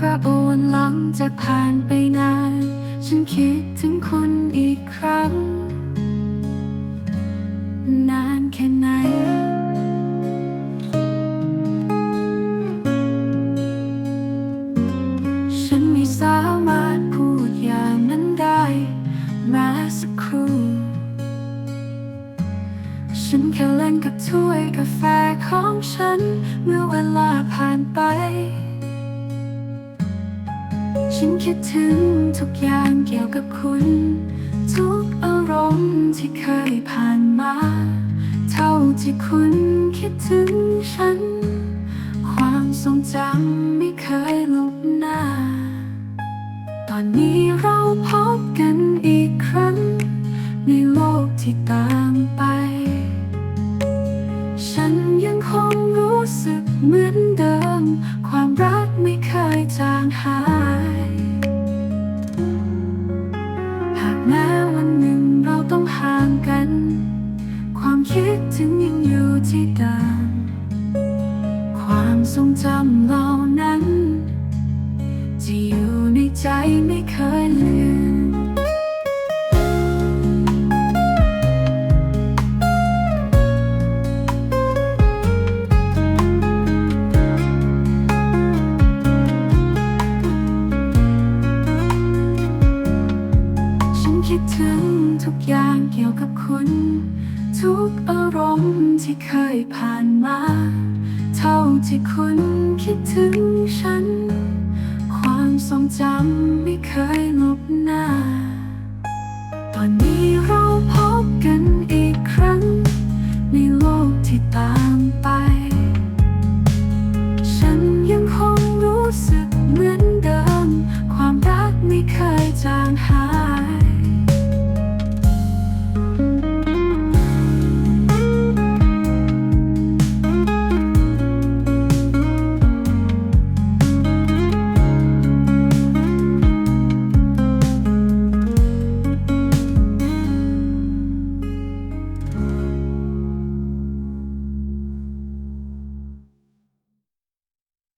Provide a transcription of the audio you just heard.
กระวนลังจะผ่านไปนาน ฉันคิดถึงคุณอีกครั้ง นานแค่ไหนฉันไม่สามารถพูดอย่างนั้นได้แม้สักครู่ ฉันแค่เล่นกับถ้วยกาแฟของฉัน เมื่อเวลาผ่านไป ฉันคิดถึงทุกอย่างเกี่ยวกับคุณ ทุกอารมณ์ที่เคยผ่านมา เท่าที่คุณคิดถึงฉัน ความทรงจำไม่เคยลบหน้า ตอนนี้เราพบกันอีกครั้ง ในโลกที่ต่างไป ฉันยังคงรู้สึกเหมือนเดิม ความรักไม่เคยจางหายากแม้วันหนึ่งเราต้องห่างกัน ความคิดถึงยังอยู่ที่เดิมความทรงจำเรา ฉันคิดถึงทุกอย่างเกี่ยวกับคุณ ทุกอารมณ์ที่เคยผ่านมา เท่าที่คุณคิดถึงฉัน ความทรงจำไม่เคยลบหน้า